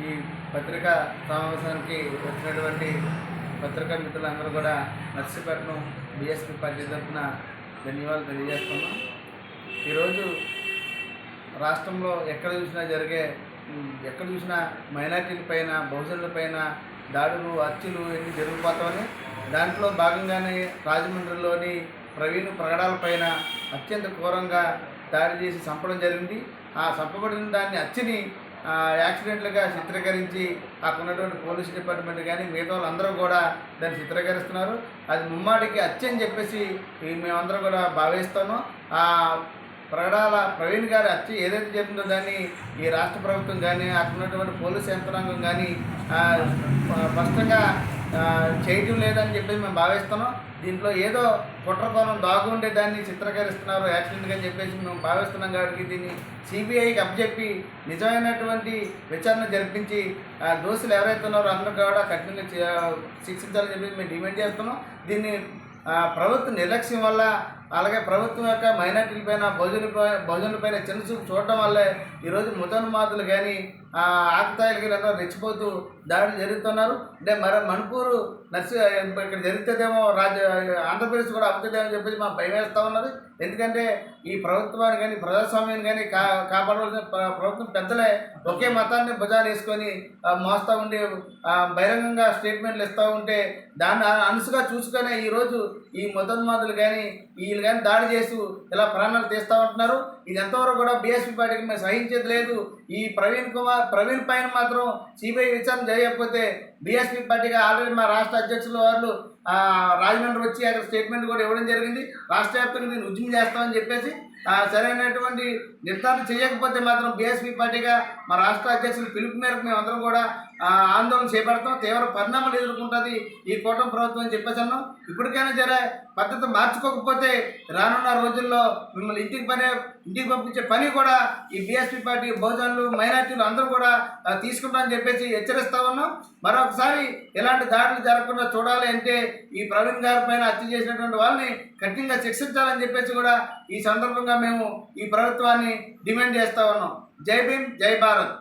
ఈ పత్రికా సమావేశానికి వచ్చినటువంటి పత్రికా మిత్రులందరూ కూడా నర్సీపట్నం బీఎస్పీ పార్టీ తరఫున ధన్యవాదాలు తెలియజేస్తున్నాం. ఈరోజు రాష్ట్రంలో ఎక్కడ చూసినా జరిగే ఎక్కడ చూసినా మైనార్టీల పైన బహుజనుల పైన దాడులు హత్యలు ఇవన్నీ జరిగిపోతామని దాంట్లో భాగంగానే రాజమండ్రిలోని ప్రవీణ్ ప్రగడాలపైన అత్యంత ఘోరంగా దాడి చేసి చంపడం జరిగింది. ఆ చంపబడిన దాన్ని హత్యని యాక్సిడెంట్లుగా చిత్రీకరించి అక్కడ పోలీస్ డిపార్ట్మెంట్ కానీ మిగతా వాళ్ళందరూ కూడా దాన్ని చిత్రీకరిస్తున్నారు. అది ముమ్మాడికి హత్య అని చెప్పేసి మేమందరం కూడా భావిస్తాము. ఆ ప్రగడాల ప్రవీణ్ గారు అచ్చి ఏదైతే చెప్తుందో దాన్ని ఈ రాష్ట్ర ప్రభుత్వం కానీ అక్కడ ఉన్నటువంటి పోలీస్ యంత్రాంగం కానీ స్పష్టంగా చేయటం లేదని చెప్పేసి మేము భావిస్తున్నాం. దీంట్లో ఏదో కుట్రకోణం దాగుండే దాన్ని చిత్రీకరిస్తున్నారు యాక్సిడెంట్గా అని చెప్పేసి మేము భావిస్తున్నాం కాబట్టి దీన్ని సిబిఐకి అప్పచెప్పి నిజమైనటువంటి విచారణ జరిపించి దోషులు ఎవరైతే ఉన్నారో అందరూ కూడా కఠినంగా శిక్షించాలని చెప్పేసి మేము డిమాండ్ చేస్తున్నాం. దీన్ని ప్రభుత్వ నిర్లక్ష్యం వల్ల అలాగే ప్రభుత్వం యొక్క మైనార్టీలపైన పైన బహుజనుల బహుజనుల పైన చిన్న చూపు చూడటం వల్లే ఈరోజు ముతన్మాతులు కానీ ఆకుతాయిలు కానీ అందరూ రెచ్చిపోతూ దాడులు జరుగుతున్నారు. అంటే మరి మణిపూర్ నర్సి ఇక్కడ జరుగుతుందేమో రాజ్య ఆంధ్రప్రదేశ్ కూడా అవుతుందేమో అని చెప్పేసి మాకు భయం వేస్తూ ఉన్నది. ఎందుకంటే ఈ ప్రభుత్వాన్ని కానీ ప్రజాస్వామ్యాన్ని కానీ కా కాపాడవలసిన ప్రభుత్వం పెద్దలే ఒకే మతాన్ని భుజాలు వేసుకొని మోస్తూ మోస్తా ఉండి బహిరంగంగా స్టేట్మెంట్లు ఇస్తూ ఉంటే దాన్ని అనుసుగా చూసుకొని ఈరోజు ఈ మొదన్మాదులు కానీ వీళ్ళు కానీ దాడి చేస్తూ ఇలా ప్రాణాలు తీస్తూ ఉంటున్నారు. ఇది ఎంతవరకు కూడా బీఎస్పీ పార్టీకి మేము సహించేది లేదు. ఈ ప్రవీణ్ కుమార్ ప్రవీణ్ పైన మాత్రం సిబిఐ విచారణ చేయకపోతే బీఎస్పీ పార్టీగా ఆల్రెడీ మా రాష్ట్ర అధ్యక్షుల వాళ్ళు రాజమండ్రి వచ్చి అక్కడ స్టేట్మెంట్ కూడా ఇవ్వడం జరిగింది. రాష్ట్ర వ్యాప్తంగా నేను ఉద్యమం చేస్తామని చెప్పేసి సరైనటువంటి నిర్ధారణ చేయకపోతే మాత్రం బీఎస్పీ పార్టీగా మా రాష్ట్ర అధ్యక్షులు పిలుపు మేరకు మేము అందరం కూడా ఆందోళన చేపడతాం తీవ్ర పరిణామాలు ఎదుర్కొంటుంది ఈ కూటమి ప్రభుత్వం అని చెప్పేసి అన్నాం. ఇప్పటికైనా జర పద్ధతి మార్చుకోకపోతే రానున్న రోజుల్లో మిమ్మల్ని ఇంటికి పనే ఇంటికి పంపించే పని కూడా ఈ బీఎస్పీ పార్టీ బహుజనులు మైనార్టీలు అందరూ కూడా తీసుకుంటామని చెప్పేసి హెచ్చరిస్తా ఉన్నాం. మరొకసారి ఇలాంటి దాడులు జరగకుండా చూడాలి అంటే ఈ ప్రవీణ్ గారి పైన హత్య చేసినటువంటి వాళ్ళని కఠినంగా శిక్షించాలని చెప్పేసి కూడా ఈ సందర్భంగా మేము ఈ ప్రభుత్వాన్ని డిమాండ్ చేస్తా ఉన్నాం. జై భీమ్ జై భారత్.